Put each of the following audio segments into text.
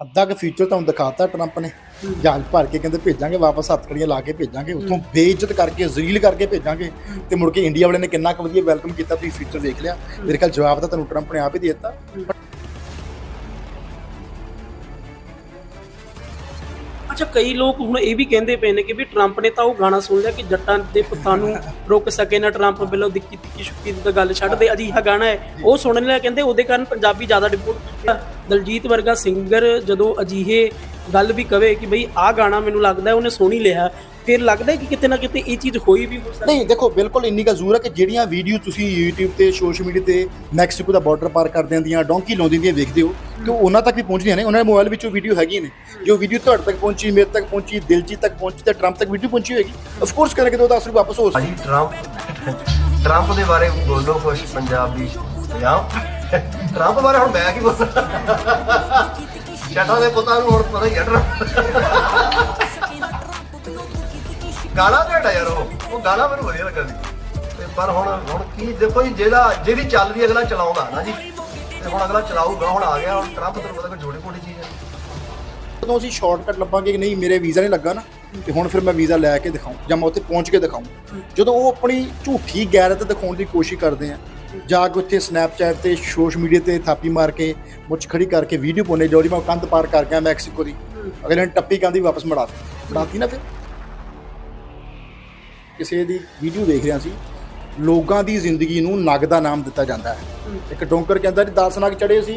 ਅੱਧਾ ਕੁ ਫਿਊਚਰ ਤੁਹਾਨੂੰ ਦਿਖਾਤਾ ਟਰੰਪ ਨੇ। ਜਹਾਜ਼ ਭਰ ਕੇ ਕਹਿੰਦੇ ਭੇਜਾਂਗੇ ਵਾਪਸ ਹੱਥਕੜੀਆਂ ਲਾ ਕੇ ਭੇਜਾਂਗੇ। ਉੱਥੋਂ ਬੇਇੱਜ਼ਤ ਕਰਕੇ ਜ਼ਲੀਲ ਕਰਕੇ ਭੇਜਾਂਗੇ। ਤੇ ਮੁੜ ਕੇ ਇੰਡੀਆ ਵਾਲਿਆਂ ਨੇ ਕਿੰਨਾ ਕੁ ਵਧੀਆ ਵੈਲਕਮ ਕੀਤਾ ਤੁਸੀਂ ਫਿਊਚਰ ਦੇਖ ਲਿਆ। ਮੇਰੇ ਖਿਆਲ ਜਵਾਬ ਤਾਂ ਤੁਹਾਨੂੰ ਟਰੰਪ ਨੇ ਆਪ ਹੀ ਦੇ ਦਿੱਤਾ। ਅੱਛਾ, ਕਈ ਲੋਕ ਹੁਣ ਇਹ ਵੀ ਕਹਿੰਦੇ ਪਏ ਨੇ ਕਿ ਵੀ ਟਰੰਪ ਨੇ ਤਾਂ ਉਹ ਗਾਣਾ ਸੁਣ ਲਿਆ ਕਿ ਜੱਟਾਂ ਦੇ ਪੁੱਤਾਂ ਨੂੰ ਰੁਕ ਸਕੇ ਨਾ ਟਰੰਪ ਬਿੱਲੋ ਦਿੱਕੀ ਤਿੱਕੀ ਸ਼ੁਕੀ ਦੀ ਤਾਂ ਗੱਲ ਛੱਡ ਦੇ, ਅਜਿਹਾ ਗਾਣਾ ਹੈ। ਉਹ ਸੁਣਨ ਲਿਆ ਕਹਿੰਦੇ ਉਹਦੇ ਕਾਰਨ ਪੰਜਾਬੀ ਜ਼ਿਆਦਾ ਡਿਪੋਰਟ ਦਲਜੀਤ ਵਰਗਾ ਸਿੰਗਰ ਜਦੋਂ ਅਜਿਹੇ ਗੱਲ ਵੀ ਕਵੇ ਕਿ ਬਈ ਆਹ ਗਾਣਾ ਮੈਨੂੰ ਲੱਗਦਾ ਉਹਨੇ ਸੁਣ ਹੀ ਲਿਆ। ਫਿਰ ਲੱਗਦਾ ਹੈ ਕਿ ਕਿਤੇ ਨਾ ਕਿਤੇ ਇਹ ਚੀਜ਼ ਹੋਈ ਵੀ ਹੋ ਸਕਦੀ ਨਹੀਂ ਦੇਖੋ ਬਿਲਕੁਲ ਇੰਨੀ ਕੁ ਜ਼ਰੂਰ ਹੈ ਕਿ ਜਿਹੜੀਆਂ ਵੀਡੀਓ ਤੁਸੀਂ YouTube ਤੇ ਸੋਸ਼ਲ ਮੀਡੀਆ ਤੇ ਮੈਕਸੀਕੋ ਦਾ ਬਾਰਡਰ ਪਾਰ ਕਰਦਿਆਂ ਦੀਆਂ ਡੋਂਕੀ ਲਾਉਂਦੀਆਂ ਦੀਆਂ ਵੇਖਦੇ ਹੋ ਤੇ ਉਹ ਉਹਨਾਂ ਤੱਕ ਵੀ ਪਹੁੰਚਦੀਆਂ ਨੇ। ਉਹਨਾਂ ਦੇ ਮੋਬਾਈਲ ਵਿੱਚ ਉਹ ਵੀਡੀਓ ਹੈਗੀਆਂ ਨੇ। ਜੋ ਵੀਡੀਓ ਤੁਹਾਡੇ ਤੱਕ ਪਹੁੰਚੀ ਮੇਰੇ ਤੱਕ ਪਹੁੰਚੀ ਦਿਲਜੀਤ ਤੱਕ ਪਹੁੰਚੀ ਤੇ ਟਰੰਪ ਤੱਕ ਵੀਡੀਓ ਪਹੁੰਚੀ ਹੋਏਗੀ। ਆਫ ਕੋਰਸ ਕਰਕੇ ਤਾਂ 10 ਰੁਪਏ ਵਾਪਸ ਹੋ ਭਾਜੀ ਟਰੰਪ ਟਰੰਪ ਦੇ ਬਾਰੇ ਬੋਲੋ ਕੁਝ ਪੰਜਾਬੀ। ਪੰਜਾਬ ਟਰੰਪ ਬਾਰੇ ਹੁਣ ਮੈਂ ਕੀ ਬੋਲਾਂ? ਜੱਟਾਂ ਦੇ ਪੁੱਤਾਂ ਨੂੰ ਹੁਣ ਪਤਾ ਹੀ ਹੈ ਟਰੰਪ ਗਾਣਾ ਘਟਾ ਯਾਰ ਉਹ। ਉਹ ਗਾਣਾ ਮੈਨੂੰ ਵਧੀਆ ਲੱਗਾ ਤੇ ਪਰ ਹੁਣ ਹੁਣ ਕੀ ਦੇਖੋ ਜੀ, ਜਿਹੜਾ ਜਿਹੜੀ ਚੱਲਦੀ ਅਗਲਾ ਚਲਾਉਂਦਾ ਨਾ ਜੀ, ਤੇ ਹੁਣ ਅਗਲਾ ਚਲਾਊਗਾ, ਹੁਣ ਆ ਗਿਆ, ਹੁਣ ਟਰੰਪ ਤੁਹਾਨੂੰ ਪਤਾ ਕੋਈ ਜੋੜੀ ਕੋੜੀ ਚੀਜ਼ ਹੈ ਜਦੋਂ ਅਸੀਂ ਸ਼ਾਰਟਕਟ ਲੱਭਾਂਗੇ ਕਿ ਨਹੀਂ, ਮੇਰੇ ਵੀਜ਼ਾ ਨਹੀਂ ਲੱਗਾ ਨਾ, ਤੇ ਹੁਣ ਫਿਰ ਮੈਂ ਵੀਜ਼ਾ ਲੈ ਕੇ ਦਿਖਾਉਂ, ਜਾਂ ਮੈਂ ਉੱਥੇ ਪਹੁੰਚ ਕੇ ਦਿਖਾਉਂ। ਜਦੋਂ ਉਹ ਆਪਣੀ ਝੂਠੀ ਗੈਰਤ ਦਿਖਾਉਣ ਦੀ ਕੋਸ਼ਿਸ਼ ਕਰਦੇ ਆ, ਜਾ ਕੇ ਉੱਥੇ ਸਨੈਪਚੈਟ ਤੇ ਸੋਸ਼ਲ ਮੀਡੀਆ ਤੇ ਥਾਪੀ ਮਾਰ ਕੇ, ਮੁੱਛ ਖੜੀ ਕਰਕੇ ਵੀਡੀਓ ਪਾਉਣੇ ਜੋੜੀ ਮੈਂ ਕੰਧ ਪਾਰ ਕਰ ਗਿਆ ਮੈਕਸੀਕੋ ਦੀ। ਅਗਲੇ ਨੇ ਟੱਪੀ ਕੰਧ ਵੀ ਵਾਪਸ ਮੜਾ ਦਿੱਤੀ। ਮੜਾਤੀ ਨਾ ਫਿਰ। ਕਿਸੇ ਦੀ ਵੀਡੀਓ ਦੇਖ ਰਿਹਾ ਸੀ ਲੋਕਾਂ ਦੀ ਜ਼ਿੰਦਗੀ ਨੂੰ ਨਗ ਦਾ ਨਾਮ ਦਿੱਤਾ ਜਾਂਦਾ ਹੈ। ਇੱਕ ਡੋਂਕਰ ਕਹਿੰਦਾ ਜੀ 10 ਨਗ ਚੜੇ ਸੀ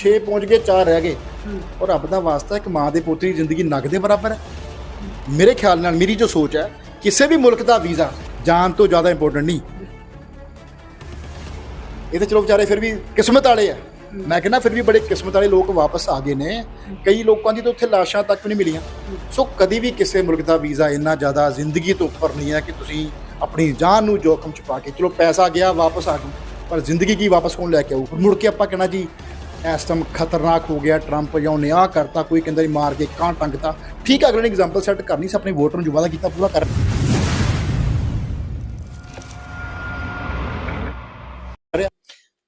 6 ਪਹੁੰਚ ਗਏ 4 ਰਹਿ ਗਏ। ਔਰ ਰੱਬ ਦਾ ਵਾਸਤਾ ਇੱਕ ਮਾਂ ਦੇ ਪੁੱਤ ਦੀ ਜ਼ਿੰਦਗੀ ਨਗ ਦੇ ਬਰਾਬਰ ਹੈ। ਮੇਰੇ ਖਿਆਲ ਨਾਲ ਮੇਰੀ ਜੋ ਸੋਚ ਹੈ ਕਿਸੇ ਵੀ ਮੁਲਕ ਦਾ ਵੀਜ਼ਾ ਜਾਨ ਤੋਂ ਜ਼ਿਆਦਾ ਇੰਪੋਰਟੈਂਟ ਨਹੀਂ। ਇਹ ਤਾਂ ਚਲੋ ਵਿਚਾਰੇ ਫਿਰ ਵੀ ਕਿਸਮਤ ਵਾਲੇ ਆ। ਮੈਂ ਕਹਿੰਦਾ ਫਿਰ ਵੀ ਬੜੇ ਕਿਸਮਤ ਵਾਲੇ ਲੋਕ ਵਾਪਸ ਆ ਗਏ ਨੇ। ਕਈ ਲੋਕਾਂ ਦੀ ਤਾਂ ਉੱਥੇ ਲਾਸ਼ਾਂ ਤੱਕ ਵੀ ਨਹੀਂ ਮਿਲੀਆਂ। ਸੋ ਕਦੀ ਵੀ ਕਿਸੇ ਮੁਲਕ ਦਾ ਵੀਜ਼ਾ ਇੰਨਾ ਜ਼ਿਆਦਾ ਜ਼ਿੰਦਗੀ ਤੋਂ ਉੱਪਰ ਨਹੀਂ ਹੈ ਕਿ ਤੁਸੀਂ ਆਪਣੀ ਜਾਨ ਨੂੰ ਜੋਖਮ ਚ ਪਾ ਕੇ ਚਲੋ ਪੈਸਾ ਗਿਆ, ਵਾਪਸ ਆ ਗਈ ਪਰ ਜ਼ਿੰਦਗੀ ਕੀ ਵਾਪਸ ਕੌਣ ਲੈ ਕੇ ਆਊ? ਮੁੜ ਕੇ ਆਪਾਂ ਕਹਿਣਾ ਜੀ, ਇਸ ਟਾਈਮ ਖਤਰਨਾਕ ਹੋ ਗਿਆ ਟਰੰਪ ਜਾਂ ਉਹਨੇ ਆਹ ਕਰਤਾ, ਕੋਈ ਕਹਿੰਦਾ ਜੀ ਮਾਰ ਕੇ ਕਾਂ ਟੰਗਤਾ। ਠੀਕ ਹੈ ਅਗਲੇ ਨੇ ਐਗਜ਼ਾਮਪਲ ਸੈੱਟ ਕਰਨੀ ਸੀ, ਆਪਣੇ ਵੋਟਰ ਨੂੰ ਜੋ ਵਾਅਦਾ ਕੀਤਾ, ਪੂਰਾ ਕਰ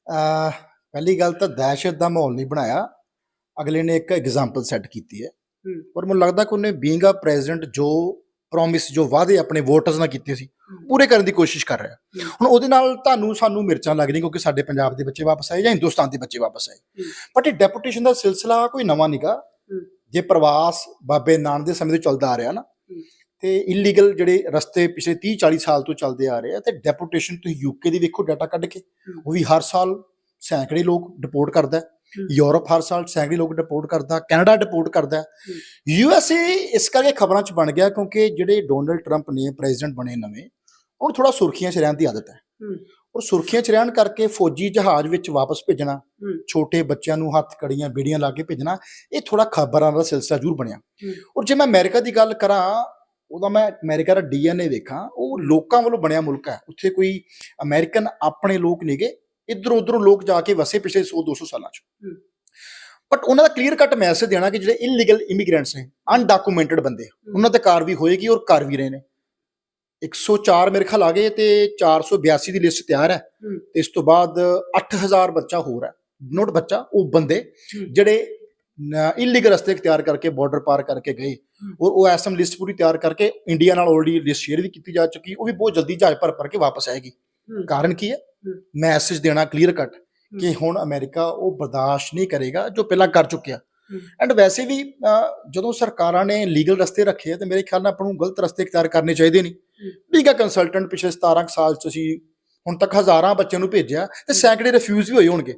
ਅਹ ਪਹਿਲੀ ਗੱਲ ਤਾਂ ਦਹਿਸ਼ਤ ਦਾ ਮਾਹੌਲ ਨਹੀਂ ਬਣਾਇਆ ਅਗਲੇ ਨੇ ਇੱਕ ਐਗਜ਼ਾਮਪਲ ਸੈੱਟ ਕੀਤੀ ਹੈ। ਪਰ ਮੈਨੂੰ ਲੱਗਦਾ ਕਿ ਉਹਨੇ ਬੀਇੰਗ ਅ ਪ੍ਰੈਜ਼ੀਡੈਂਟ ਜੋ ਪ੍ਰੋਮਿਸ ਜੋ ਵਾਅਦੇ ਆਪਣੇ ਵੋਟਰਸ ਨਾਲ ਕੀਤੇ ਸੀ ਪੂਰੇ ਕਰਨ ਦੀ ਕੋਸ਼ਿਸ਼ ਕਰ ਰਿਹਾ। ਹੁਣ ਉਹਦੇ ਨਾਲ ਤੁਹਾਨੂੰ ਸਾਨੂੰ ਮਿਰਚਾਂ ਲੱਗ ਰਹੀਆਂ ਕਿਉਂਕਿ ਸਾਡੇ ਪੰਜਾਬ ਦੇ ਬੱਚੇ ਵਾਪਸ ਆਏ ਜਾਂ ਹਿੰਦੁਸਤਾਨ ਦੇ ਬੱਚੇ ਵਾਪਸ ਆਏ। ਬਟ ਇਹ ਡੈਪੂਟੇਸ਼ਨ ਦਾ ਸਿਲਸਿਲਾ ਕੋਈ ਨਵਾਂ ਹੂੰ। ਜੇ ਪ੍ਰਵਾਸ ਬਾਬੇ ਨਾਨਕ ਦੇ ਸਮੇਂ ਤੋਂ ਚੱਲਦਾ ਆ ਰਿਹਾ ਨਾ। ਤੇ ਇਲੀਗਲ ਜਿਹੜੇ ਰਸਤੇ ਪਿਛਲੇ 30 40 ਸਾਲ ਤੋਂ ਚੱਲਦੇ ਆ ਰਹੇ ਆ ਤੇ ਡੈਪੂਟੇਸ਼ਨ ਤੁਸੀਂ ਯੂਕੇ ਦੀ ਵੇਖੋ ਡਾਟਾ ਕੱਢ ਕੇ। ਉਹ ਵੀ ਹਰ ਸਾਲ ਸੈਂਕੜੇ ਲੋਕ ਡਿਪੋਰਟ ਕਰਦਾ। ਯੂਰਪ ਹਰ ਸਾਲ ਸੈਂਕੜੇ ਲੋਕ ਡਿਪੋਰਟ ਕਰਦਾ ਕੈਨੇਡਾ ਡਿਪੋਰਟ ਕਰਦਾ ਯੂਐਸਏ ਇਸ ਕਰਕੇ ਖਬਰਾਂ 'ਚ ਬਣ ਗਿਆ ਕਿਉਂਕਿ ਜਿਹੜੇ ਡੋਨਲਡ ਟਰੰਪ ਨੇ ਪ੍ਰੈਜ਼ੀਡੈਂਟ ਬਣੇ ਨਵੇਂ ਉਹ ਥੋੜਾ ਸੁਰਖੀਆਂ 'ਚ ਰਹਿਣ ਦੀ ਆਦਤ ਹੈ। ਔਰ ਸੁਰਖੀਆਂ 'ਚ ਰਹਿਣ ਕਰਕੇ ਫੌਜੀ ਜਹਾਜ਼ ਵਿੱਚ ਵਾਪਸ ਭੇਜਣਾ। ਛੋਟੇ ਬੱਚਿਆਂ ਨੂੰ ਹੱਥ ਕੜੀਆਂ ਬੀੜੀਆਂ ਲਾ ਕੇ ਭੇਜਣਾ ਇਹ ਥੋੜਾ ਖਬਰਾਂ ਦਾ ਸਿਲਸਿਲਾ ਜ਼ਰੂਰ ਬਣਿਆ। ਔਰ ਜੇ ਮੈਂ ਅਮਰੀਕਾ ਦੀ ਗੱਲ ਕਰਾਂ ਉਹਦਾ ਮੈਂ ਅਮਰੀਕਾ ਦਾ ਡੀਐਨਏ ਵੇਖਾਂ ਉਹ ਲੋਕਾਂ ਵੱਲੋਂ ਬਣਿਆ ਮੁਲਕ ਹੈ ਉੱਥੇ ਕੋਈ ਅਮਰੀਕਨ ਆਪਣੇ ਲੋਕ ਨੇਗੇ ਇਧਰੋਂ ਉਧਰੋਂ ਲੋਕ ਜਾ ਕੇ ਵਸੇ ਪਿਛਲੇ 100 200 ਸਾਲਾਂ 'ਚ। ਬਟ ਉਹਨਾਂ ਦਾ ਕਲੀਅਰ ਕੱਟ ਮੈਸੇਜ ਦੇਣਾ ਕਿ ਜਿਹੜੇ ਇਲੀਗਲ ਇਮੀਗ੍ਰੈਂਟਸ ਨੇ ਅਨਡਾਕੂਮੈਂਟਡ ਬੰਦੇ ਉਹਨਾਂ ਤੇ ਕਾਰ ਵੀ ਹੋਏਗੀ ਔਰ ਕਰ ਵੀ ਰਹੇ ਨੇ 104 ਮੇਰੇ ਖਿਆਲ ਆ ਗਏ ਤੇ 482 ਦੀ ਲਿਸਟ ਤਿਆਰ ਹੈ। ਤੇ ਇਸ ਤੋਂ ਬਾਅਦ 8000 ਬੱਚਾ ਹੋਰ ਹੈ ਨੋਟ ਬੱਚਾ ਉਹ ਬੰਦੇ। ਜਿਹੜੇ ਇਲੀਗਲ ਰਸਤੇ ਤਿਆਰ ਕਰਕੇ ਬਾਰਡਰ ਪਾਰ ਕਰਕੇ ਗਏ ਔਰ ਉਹ ਐਸਐਮ ਲਿਸਟ ਪੂਰੀ ਤਿਆਰ ਕਰਕੇ ਇੰਡੀਆ ਨਾਲ ਆਲਰੇਡੀ ਲਿਸਟ ਸ਼ੇਅਰ ਵੀ ਕੀਤੀ ਜਾ ਚੁੱਕੀ ਉਹ ਵੀ ਬਹੁਤ ਜਲਦੀ ਜਹਾਜ਼ ਭਰ ਭਰ ਕੇ ਵਾਪਸ ਆਏਗੀ। ਕਾਰਨ ਕੀ ਹੂੰ। ਮੈਸੇਜ ਦੇਣਾ ਕਲੀਅਰ ਕੱਟ ਕਿ ਹੁਣ ਅਮਰੀਕਾ ਉਹ ਬਰਦਾਸ਼ਤ ਨਹੀਂ ਕਰੇਗਾ ਜੋ ਪਹਿਲਾਂ ਕਰ ਚੁੱਕਿਆ। ਐਂਡ ਵੈਸੇ ਵੀ ਜਦੋਂ ਸਰਕਾਰਾਂ ਨੇ ਲੀਗਲ ਰਸਤੇ ਰੱਖੇ ਤੇ ਮੇਰੇ ਖਿਆਲ ਨਾਲ ਆਪਾਂ ਨੂੰ ਗਲਤ ਰਸਤੇ ਇਖਤਿਆਰ ਕਰਨੇ ਚਾਹੀਦੇ ਨਹੀਂ। ਬੀਗਾ ਕੰਸਲਟੈਂਟ ਪਿਛਲੇ 17 ਕੁ ਸਾਲ ਚ ਅਸੀਂ ਹੁਣ ਤੱਕ ਹਜ਼ਾਰਾਂ ਬੱਚਿਆਂ ਨੂੰ ਭੇਜਿਆ ਤੇ ਸੈਂਕੜੇ ਰਿਫਿਊਜ਼ ਵੀ ਹੋਏ ਹੋਣਗੇ।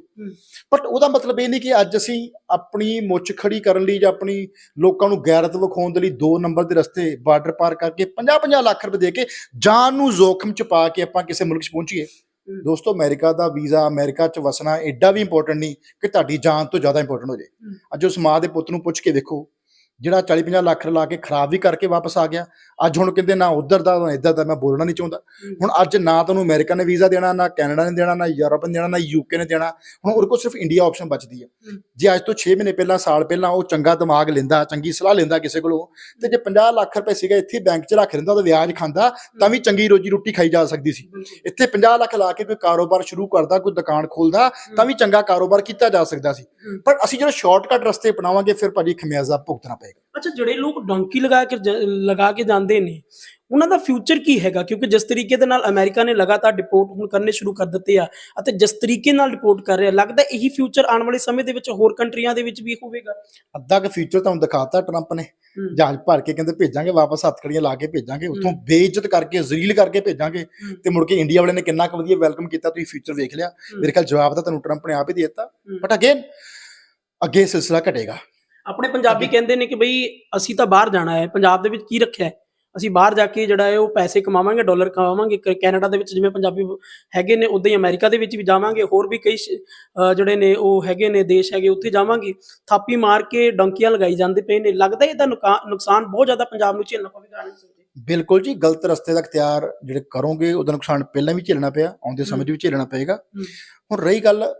ਬਟ ਉਹਦਾ ਮਤਲਬ ਇਹ ਨਹੀਂ ਕਿ ਅੱਜ ਅਸੀਂ ਆਪਣੀ ਮੁੱਛ ਖੜੀ ਕਰਨ ਲਈ ਜਾਂ ਆਪਣੀ ਲੋਕਾਂ ਨੂੰ ਗੈਰਤ ਵਿਖਾਉਣ ਦੇ ਲਈ ਦੋ ਨੰਬਰ ਦੇ ਰਸਤੇ ਬਾਰਡਰ ਪਾਰ ਕਰਕੇ 50-50 ਲੱਖ ਰੁਪਏ ਦੇ ਕੇ ਜਾਨ ਨੂੰ ਜ਼ੋਖਮ ਚ ਪਾ ਕੇ ਆਪਾਂ ਕਿਸੇ ਮੁਲਕ 'ਚ ਪਹੁੰਚੀਏ। ਦੋਸਤੋ ਅਮਰੀਕਾ ਦਾ ਵੀਜ਼ਾ ਅਮਰੀਕਾ 'ਚ ਵਸਣਾ ਐਡਾ ਵੀ ਇੰਪੋਰਟੈਂਟ ਨਹੀਂ ਕਿ ਤੁਹਾਡੀ ਜਾਨ ਤੋਂ ਜ਼ਿਆਦਾ ਇੰਪੋਰਟੈਂਟ ਹੋ ਜੇ। ਅੱਜ ਉਸ ਮਾਂ ਦੇ ਪੁੱਤ ਨੂੰ ਪੁੱਛ ਕੇ ਵੇਖੋ। ਜਿਹੜਾ 40 50 ਲੱਖ ਲਾ ਕੇ ਖਰਾਬ ਵੀ ਕਰਕੇ ਵਾਪਸ ਆ ਗਿਆ। ਅੱਜ ਹੁਣ ਕਹਿੰਦੇ ਨਾ ਉਧਰ ਦਾ ਨਾ ਇੱਧਰ ਦਾ ਮੈਂ ਬੋਲਣਾ ਨਹੀਂ ਚਾਹੁੰਦਾ। ਹੁਣ ਅੱਜ ਨਾ ਤੁਹਾਨੂੰ ਅਮਰੀਕਾ ਨੇ ਵੀਜ਼ਾ ਦੇਣਾ ਨਾ ਕੈਨੇਡਾ ਨੇ ਦੇਣਾ ਨਾ ਯੂਰਪ ਨੇ ਦੇਣਾ ਨਾ ਯੂਕੇ ਨੇ ਦੇਣਾ। ਹੁਣ ਉਹਦੇ ਕੋਲ ਸਿਰਫ ਇੰਡੀਆ ਆਪਸ਼ਨ ਬਚਦੀ ਹੈ। ਜੇ ਅੱਜ ਤੋਂ 6 ਮਹੀਨੇ ਪਹਿਲਾਂ ਸਾਲ ਪਹਿਲਾਂ ਉਹ ਚੰਗਾ ਦਿਮਾਗ ਲੈਂਦਾ ਚੰਗੀ ਸਲਾਹ ਲੈਂਦਾ ਕਿਸੇ ਕੋਲੋਂ ਤੇ ਜੇ 50 ਲੱਖ ਰੁਪਏ ਸੀਗਾ ਇੱਥੇ ਬੈਂਕ 'ਚ ਰੱਖ ਲੈਂਦਾ ਉਹਦਾ ਵਿਆਜ ਖਾਂਦਾ ਤਾਂ ਵੀ ਚੰਗੀ ਰੋਜੀ ਰੋਟੀ ਖਾਈ ਜਾ ਸਕਦੀ ਸੀ। ਇੱਥੇ 50 ਲੱਖ ਲਾ ਕੇ ਕੋਈ ਕਾਰੋਬਾਰ ਸ਼ੁਰੂ ਕਰਦਾ ਕੋਈ ਦੁਕਾਨ ਖੋਲਦਾ ਤਾਂ ਵੀ ਚੰਗਾ ਕਾਰੋਬਾਰ ਕੀਤਾ ਜਾ ਸਕਦਾ ਸੀ। ਪਰ ਅਸੀਂ ਜਦੋਂ ਸ਼ਾਰਟਕਟ ਰਸਤੇ ਅਪਣਾਵਾਂਗੇ ਫਿਰ ਭਾਜੀ ਖਮਿਆਜ਼ਾ ਭੁਗਤਣਾ ਪਏਗਾ ਅੱਛਾ ਜਿਹੜੇ ਲੋਕ ਡੌਂਕੀ ਲਗਾ ਕੇ ਜ- ਲਗਾ ਕੇ ਜਾਂਦੇ ਨੇ ਉਹਨਾਂ ਦਾ ਫਿਊਚਰ ਕੀ ਹੈਗਾ? ਕਿਉਂਕਿ ਜਿਸ ਤਰੀਕੇ ਦੇ ਨਾਲ ਅਮਰੀਕਾ ਨੇ ਲਗਾਤਾਰ ਡਿਪੋਰਟ ਹੁਣ ਕਰਨੇ ਸ਼ੁਰੂ ਕਰ ਦਿੱਤੇ ਆ ਅਤੇ ਜਿਸ ਤਰੀਕੇ ਨਾਲ ਡਿਪੋਰਟ ਕਰ ਰਿਹਾ ਲੱਗਦਾ ਇਹੀ ਫਿਊਚਰ ਆਉਣ ਵਾਲੇ ਸਮੇਂ ਦੇ ਵਿੱਚ ਹੋਰ ਕੰਟਰੀਆਂ ਦੇ ਵਿੱਚ ਵੀ ਹੋਵੇਗਾ। ਅੱਧਾ ਕੁ ਫਿਊਚਰ ਤੁਹਾਨੂੰ ਦਿਖਾਤਾ ਟਰੰਪ ਨੇ। ਹਮ। ਜਹਾਜ਼ ਭਰ ਕੇ ਕਹਿੰਦੇ ਭੇਜਾਂਗੇ ਵਾਪਸ ਹੱਥਕੜੀਆਂ ਲਾ ਕੇ ਭੇਜਾਂਗੇ ਉੱਥੋਂ ਬੇਇੱਜ਼ਤ ਕਰਕੇ ਜ਼ਲੀਲ ਕਰਕੇ ਭੇਜਾਂਗੇ। ਤੇ ਮੁੜ ਕੇ ਇੰਡੀਆ ਵਾਲਿਆਂ ਨੇ ਕਿੰਨਾ ਕੁ ਵਧੀਆ ਵੈਲਕਮ ਕੀਤਾ ਤੁਸੀਂ ਫਿਊਚਰ ਵੇਖ ਲਿਆ। ਮੇਰੇ ਖਿਆਲ ਜਵਾਬ ਤਾਂ ਤੁਹਾਨੂੰ ਟਰੰਪ ਨੇ ਆਪ ਹੀ ਦੇ ਦਿੱਤਾ। ਬਟ ਅਗੇਨ ਅੱਗੇ ਸਿਲਸਿਲਾ ਘਟੇਗਾ। ਆਪਣੇ ਪੰਜਾਬੀ ਕਹਿੰਦੇ ਨੇ ਕਿ ਬਈ ਅਸੀਂ ਤਾਂ ਬਾਹਰ ਜਾਣਾ ਹੈ ਪੰਜਾਬ ਦੇ ਵਿੱਚ ਕੀ ਰੱਖਿਆ ਹੈ? ਅਸੀਂ ਬਾਹਰ ਜਾ ਕੇ ਜਿਹੜਾ ਹੈ ਉਹ ਪੈਸੇ ਕਮਾਵਾਂਗੇ ਡਾਲਰ ਕਮਾਵਾਂਗੇ ਕੈਨੇਡਾ ਦੇ ਵਿੱਚ ਜਿਵੇਂ ਪੰਜਾਬੀ ਹੈਗੇ ਨੇ ਉਦਾਂ ਹੀ ਅਮਰੀਕਾ ਦੇ ਵਿੱਚ ਵੀ ਜਾਵਾਂਗੇ ਹੋਰ ਵੀ ਕਈ ਜਿਹੜੇ ਨੇ ਉਹ ਹੈਗੇ ਨੇ ਦੇਸ਼ ਹੈਗੇ ਉੱਥੇ ਜਾਵਾਂਗੇ। ਥਾਪੀ ਮਾਰ ਕੇ ਡੰਕੀਆਂ ਲਗਾਈ ਜਾਂਦੇ ਪਏ ਨੇ। ਲੱਗਦਾ ਇਹਦਾ ਨੁਕਾ- ਨੁਕਸਾਨ ਬਹੁਤ ਜ਼ਿਆਦਾ ਪੰਜਾਬ ਨੂੰ ਝੇਲਣਾ ਪਵੇਗਾ। ਬਿਲਕੁਲ ਜੀ ਗਲਤ ਰਸਤੇ ਦਾ ਇਖਤਿਆਰ ਜਿਹੜੇ ਕਰੋਗੇ ਉਹਦਾ ਨੁਕਸਾਨ ਪਹਿਲਾਂ ਵੀ ਝੇਲਣਾ ਪਿਆ ਆਉਂਦੇ ਸਮੇਂ 'ਚ ਵੀ ਝੇਲਣਾ ਪਏਗਾ। ਹੁਣ ਰਹੀ ਗੱਲ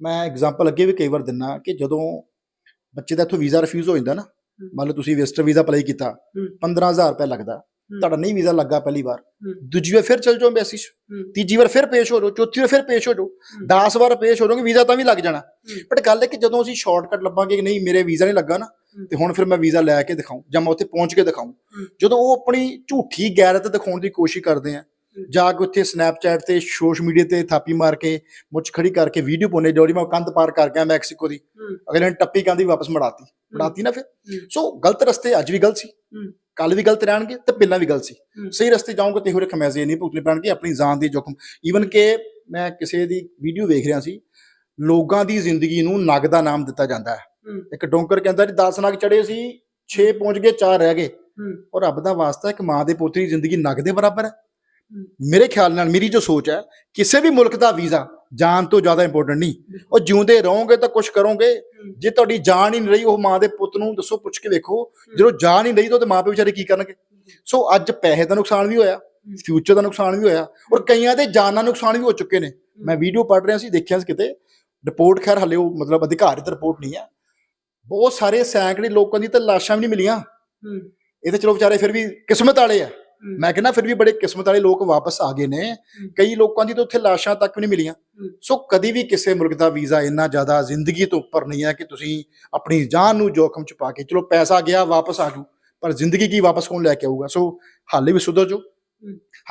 ਮੈਂ ਐਗਜ਼ਾਮਪਲ ਅੱਗੇ ਵੀ ਕਈ ਵਾਰ ਦਿੰਨਾ ਕਿ ਜਦੋਂ ਬੱਚੇ ਦਾ ਇੱਥੋਂ ਵੀਜ਼ਾ ਰਿਫਿਊਜ਼ ਹੋ ਜਾਂਦਾ ਨਾ। ਮੰਨ ਲਓ ਤੁਸੀਂ ਵਿਜ਼ਟਰ ਵੀਜ਼ਾ ਅਪਲਾਈ ਕੀਤਾ ਹਮ। 15000 ਰੁਪਏ ਲੱਗਦਾ। ਤੁਹਾਡਾ ਨਹੀਂ ਵੀਜ਼ਾ ਲੱਗਾ ਪਹਿਲੀ ਵਾਰ। ਦੂਜੀ ਵਾਰ ਫਿਰ ਚਲ ਜਾਓ ਐਮਬੈਸੀ 'ਚ। ਤੀਜੀ ਵਾਰ ਫਿਰ ਪੇਸ਼ ਹੋ ਜਾਓ ਚੌਥੀ ਵਾਰ ਫਿਰ ਪੇਸ਼ ਹੋ ਜਾਓ 10 ਵਾਰ ਪੇਸ਼ ਹੋ ਜਾਓਗੇ ਵੀਜ਼ਾ ਤਾਂ ਵੀ ਲੱਗ ਜਾਣਾ ਬਟ ਗੱਲ ਹੈ ਕਿ ਜਦੋਂ ਅਸੀਂ ਸ਼ਾਰਟਕਟ ਲੱਭਾਂਗੇ ਕਿ ਨਹੀਂ ਮੇਰੇ ਵੀਜ਼ਾ ਨਹੀਂ ਲੱਗਾ ਨਾ। ਤੇ ਹੁਣ ਫਿਰ ਮੈਂ ਵੀਜ਼ਾ ਲੈ ਕੇ ਦਿਖਾਉਂ ਜਾਂ ਮੈਂ ਉੱਥੇ ਪਹੁੰਚ ਕੇ ਦਿਖਾਉਂ ਜਦੋਂ ਉਹ ਆਪਣੀ ਝੂਠੀ ਗੈਰਤ ਦਿਖਾਉਣ ਦੀ ਕੋਸ਼ਿਸ਼ ਕਰਦੇ ਆ। ਜਾ ਕੇ ਉੱਥੇ ਸਨੈਪਚੈਟ ਤੇ ਸੋਸ਼ਲ ਮੀਡੀਆ ਤੇ ਥਾਪੀ ਮਾਰ ਕੇ ਮੁੱਛ ਖੜੀ ਕਰਕੇ ਵੀਡੀਓ ਪਾਉਣੇ ਜੋੜੀ ਮੈਂ ਕੰਧ ਪਾਰ ਕਰ ਗਿਆ ਮੈਕਸੀਕੋ ਦੀ। ਅਗਲੇ ਨੇ ਟੱਪੀ ਕੰਧ ਵੀ ਵਾਪਸ ਮੜਾਤੀ ਮੜਾਤੀ ਨਾ ਫਿਰ। ਸੋ ਗਲਤ ਰਸਤੇ ਅੱਜ ਵੀ ਗਲਤ ਸੀ। ਕੱਲ ਵੀ ਗਲਤ ਰਹਿਣਗੇ ਤੇ ਪਹਿਲਾਂ ਵੀ ਗਲਤ ਸੀ। ਸਹੀ ਰਸਤੇ ਜਾਓਗੇ ਤੇ ਹੋਰੇ ਖਮਿਆਜ਼ੇ ਨਹੀਂ ਭੁਗਤਣੇ ਪੈਣਗੇ ਆਪਣੀ ਜਾਨ ਦੀ ਜੋਖਮ ਈਵਨ ਕਿ ਮੈਂ ਕਿਸੇ ਦੀ ਵੀਡੀਓ ਵੇਖ ਰਿਹਾ ਸੀ ਲੋਕਾਂ ਦੀ ਜ਼ਿੰਦਗੀ ਨੂੰ ਨਗ ਦਾ ਨਾਮ ਦਿੱਤਾ ਜਾਂਦਾ ਹੈ। ਇੱਕ ਡੋਂਕਰ ਕਹਿੰਦਾ ਜੀ 10 ਨਗ ਚੜੇ ਸੀ 6 ਪਹੁੰਚ ਗਏ 4 ਰਹਿ ਗਏ। ਔਰ ਰੱਬ ਦਾ ਵਾਸਤਾ ਇੱਕ ਮਾਂ ਦੇ ਪੁੱਤ ਦੀ ਜ਼ਿੰਦਗੀ ਨਗ ਦੇ ਬਰਾਬਰ ਹੈ। ਮੇਰੇ ਖਿਆਲ ਨਾਲ ਮੇਰੀ ਜੋ ਸੋਚ ਹੈ ਕਿਸੇ ਵੀ ਮੁਲਕ ਦਾ ਵੀਜ਼ਾ ਜਾਨ ਤੋਂ ਜ਼ਿਆਦਾ ਇੰਪੋਰਟੈਂਟ ਨਹੀਂ। ਉਹ ਜਿਉਂਦੇ ਰਹੋਗੇ ਤਾਂ ਕੁਝ ਕਰੋਗੇ। ਜੇ ਤੁਹਾਡੀ ਜਾਨ ਹੀ ਨਹੀਂ ਰਹੀ ਉਹ ਮਾਂ ਦੇ ਪੁੱਤ ਨੂੰ ਦੱਸੋ ਪੁੱਛ ਕੇ ਵੇਖੋ। ਜਦੋਂ ਜਾਨ ਹੀ ਨਹੀਂ ਰਹੀ ਤਾਂ ਉਹਦੇ ਮਾਪੇ ਵਿਚਾਰੇ ਕੀ ਕਰਨਗੇ? ਸੋ ਅੱਜ ਪੈਸੇ ਦਾ ਨੁਕਸਾਨ ਵੀ ਹੋਇਆ ਫਿਊਚਰ ਦਾ ਨੁਕਸਾਨ ਵੀ ਹੋਇਆ ਔਰ ਕਈਆਂ ਦੇ ਜਾਨਾਂ ਨੁਕਸਾਨ ਵੀ ਹੋ ਚੁੱਕੇ ਨੇ। ਮੈਂ ਵੀਡੀਓ ਪੜ੍ਹ ਰਿਹਾ ਸੀ ਦੇਖਿਆ ਸੀ ਕਿਤੇ। ਰਿਪੋਰਟ ਖੈਰ ਹਲੇ ਉਹ ਮਤਲਬ ਅਧਿਕਾਰਿਤ ਰਿਪੋਰਟ ਨਹੀਂ ਹੈ ਬਹੁਤ ਸਾਰੇ ਸੈਂਕੜੇ ਲੋਕਾਂ ਦੀ ਤਾਂ ਲਾਸ਼ਾਂ ਵੀ ਨਹੀਂ ਮਿਲੀਆਂ। ਇਹ ਤਾਂ ਚਲੋ ਵਿਚਾਰੇ ਫਿਰ ਵੀ ਕਿਸਮਤ ਵਾਲੇ ਆ। ਮੈਂ ਕਹਿੰਦਾ ਫਿਰ ਵੀ ਬੜੇ ਕਿਸਮਤ ਵਾਲੇ ਲੋਕ ਵਾਪਸ ਆ ਗਏ ਨੇ। ਕਈ ਲੋਕਾਂ ਦੀ ਤਾਂ ਉੱਥੇ ਲਾਸ਼ਾਂ ਤੱਕ ਵੀ ਨਹੀਂ ਮਿਲੀਆਂ। ਸੋ ਕਦੀ ਵੀ ਕਿਸੇ ਮੁਲਕ ਦਾ ਵੀਜ਼ਾ ਇੰਨਾ ਜ਼ਿਆਦਾ ਜ਼ਿੰਦਗੀ ਤੋਂ ਉੱਪਰ ਨਹੀਂ ਹੈ ਕਿ ਤੁਸੀਂ ਆਪਣੀ ਜਾਨ ਨੂੰ ਜੋਖਮ ਚ ਪਾ ਕੇ ਚਲੋ ਪੈਸਾ ਗਿਆ ਵਾਪਸ ਆ ਜੂ ਪਰ ਜ਼ਿੰਦਗੀ ਕੀ ਵਾਪਸ ਕੌਣ ਲੈ ਕੇ ਆਊਗਾ? ਸੋ ਹਾਲੇ ਵੀ ਸੁਧਰ ਜੋ।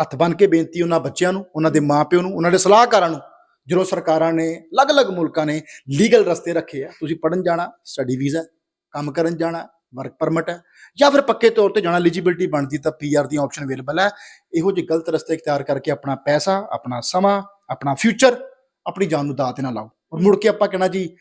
ਹੱਥ ਬੰਨ ਕੇ ਬੇਨਤੀ ਉਹਨਾਂ ਬੱਚਿਆਂ ਨੂੰ ਉਹਨਾਂ ਦੇ ਮਾਪਿਓ ਨੂੰ ਉਹਨਾਂ ਦੇ ਸਲਾਹਕਾਰਾਂ ਨੂੰ ਜਦੋਂ ਸਰਕਾਰਾਂ ਨੇ ਅਲੱਗ-ਅਲੱਗ ਮੁਲਕਾਂ ਨੇ ਲੀਗਲ ਰਸਤੇ ਰੱਖੇ ਆ। ਤੁਸੀਂ ਪੜਨ ਜਾਣਾ ਸਟੱਡੀ ਵੀਜ਼ਾ ਕੰਮ ਕਰਨ ਜਾਣਾ ਵਰਕ ਪਰਮਿਟ ਹੈ। ਜਾਂ ਫਿਰ ਪੱਕੇ ਤੌਰ ਤੇ ਜਾਣਾ ਐਲੀਜੀਬਿਲਟੀ ਬਣਦੀ ਤਾਂ ਪੀਆਰ ਦੀ ਆਪਸ਼ਨ ਅਵੇਲੇਬਲ ਹੈ। ਇਹੋ ਜਿਹੇ ਗਲਤ ਰਸਤੇ ਇਖਤਿਆਰ ਕਰਕੇ ਆਪਣਾ ਪੈਸਾ, ਆਪਣਾ ਸਮਾਂ, ਆਪਣਾ ਫਿਊਚਰ ਆਪਣੀ ਜਾਨ ਨੂੰ ਦਾਅ ਤੇ ਨਾ ਲਾਓ। ਔਰ ਮੁੜ ਕੇ ਆਪਾਂ ਕਹਿਣਾ ਜੀ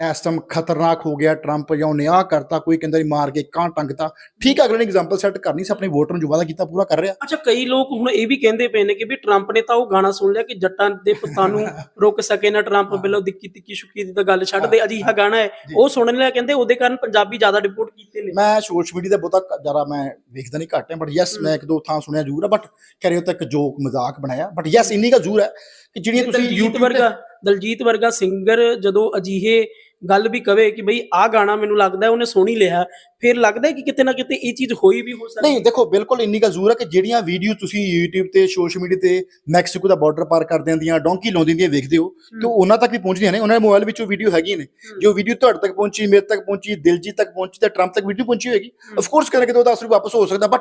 ਇਸ ਟਾਈਮ ਖਤਰਨਾਕ ਹੋ ਗਿਆ ਟਰੰਪ ਜਾਂ ਉਹਨੇ ਆਹ ਕਰਤਾ ਕੋਈ ਕਹਿੰਦਾ ਜੀ ਮਾਰ ਕੇ ਕਾਂ ਟੰਗਤਾ। ਠੀਕ ਹੈ ਅਗਲੇ ਨੇ ਐਗਜ਼ਾਮਪਲ ਸੈੱਟ ਕਰਨੀ ਸੀ ਆਪਣੇ ਵੋਟਰ ਨੂੰ ਜੋ ਵਾਦਾ ਕੀਤਾ ਪੂਰਾ ਕਰ ਰਿਹਾ। ਅੱਛਾ ਕਈ ਲੋਕ ਹੁਣ ਇਹ ਵੀ ਕਹਿੰਦੇ ਪਏ ਨੇ ਕਿ ਵੀ ਟਰੰਪ ਨੇ ਤਾਂ ਉਹ ਗਾਣਾ ਸੁਣ ਲਿਆ ਕਿ ਜੱਟਾਂ ਦੇ ਪੁੱਤਾਂ ਨੂੰ ਰੁਕ ਸਕੇ ਨਾ ਟਰੰਪ ਬਿੱਲੋ ਦਿੱਕੀ ਤਿੱਕੀ ਸ਼ੁਕੀ ਦੀ ਤਾਂ ਗੱਲ ਛੱਡ ਦੇ ਅਜੀਹਾ ਗਾਣਾ ਹੈ। ਉਹ ਸੁਣਨ ਲਿਆ ਕਹਿੰਦੇ ਉਹਦੇ ਕਾਰਨ ਪੰਜਾਬੀ ਜ਼ਿਆਦਾ ਡਿਪੋਰਟ ਕੀਤੇ ਨੇ। ਮੈਂ ਸੋਸ਼ਲ ਮੀਡੀਆ ਦਾ ਬਹੁਤਾ ਜ਼ਿਆਦਾ ਮੈਂ ਵੇਖਦਾ ਨਹੀਂ ਘੱਟ ਹੈ ਬਟ ਯੈਸ ਮੈਂ ਇੱਕ ਦੋ ਥਾਂ ਸੁਣਿਆ ਜ਼ਰੂਰ ਹੈ ਬਟ ਕਰਿਓ ਤਾਂ ਇੱਕ ਜੋਕ ਮਜ਼ਾਕ ਬਣਾਇਆ ਬਟ ਯੈਸ ਇੰਨੀ ਗੱਲ ਜ਼ਰੂਰ ਹੈ ਕਿ ਜਿਹੜੀਆਂ ਤੁਸੀਂ YouTube ਵਰਗਾ ਦਲਜੀਤ ਵਰਗਾ ਸਿੰਗਰ ਜਦੋਂ ਅਜਿਹੇ ਗੱਲ ਵੀ ਕਵੇ ਕਿ ਬਈ ਆਹ ਗਾਣਾ ਮੈਨੂੰ ਲੱਗਦਾ ਉਹਨੇ ਸੁਣ ਹੀ ਲਿਆ। ਫਿਰ ਲੱਗਦਾ ਹੈ ਕਿ ਕਿਤੇ ਨਾ ਕਿਤੇ ਇਹ ਚੀਜ਼ ਹੋਈ ਵੀ ਹੋ ਸਕਦੀ ਨਹੀਂ ਦੇਖੋ ਬਿਲਕੁਲ ਇੰਨੀ ਗੱਲ ਜ਼ਰੂਰ ਹੈ ਕਿ ਜਿਹੜੀਆਂ ਵੀਡੀਓ ਤੁਸੀਂ YouTube ਤੇ ਸੋਸ਼ਲ ਮੀਡੀਆ ਤੇ ਮੈਕਸੀਕੋ ਦਾ ਬਾਰਡਰ ਪਾਰ ਕਰ ਦਿੰਦੀਆਂ ਡੋਂਕੀ ਲਾਉਂਦੀਆਂ ਦੀਆਂ ਵੇਖਦੇ ਹੋ ਤੇ ਉਹ ਉਹਨਾਂ ਤੱਕ ਵੀ ਪਹੁੰਚਦੀਆਂ ਨੇ ਉਹਨਾਂ ਦੇ ਮੋਬਾਈਲ ਵਿੱਚ ਉਹ ਵੀਡੀਓ ਹੈਗੀਆਂ ਨੇ ਜੋ ਵੀਡੀਓ ਤੁਹਾਡੇ ਤੱਕ ਪਹੁੰਚੀ ਮੇਰੇ ਤੱਕ ਪਹੁੰਚੀ ਦਿਲਜੀਤ ਤੱਕ ਪਹੁੰਚੀ ਤੇ ਟਰੰਪ ਤੱਕ ਵੀਡੀਓ ਪਹੁੰਚੀ ਹੋਏਗੀ ਆਫ ਕੋਰਸ ਕਰੇ ਕਿ ਉਹਦਾ ਅਸਰ ਵਾਪਸ ਹੋ ਸਕਦਾ ਬਟ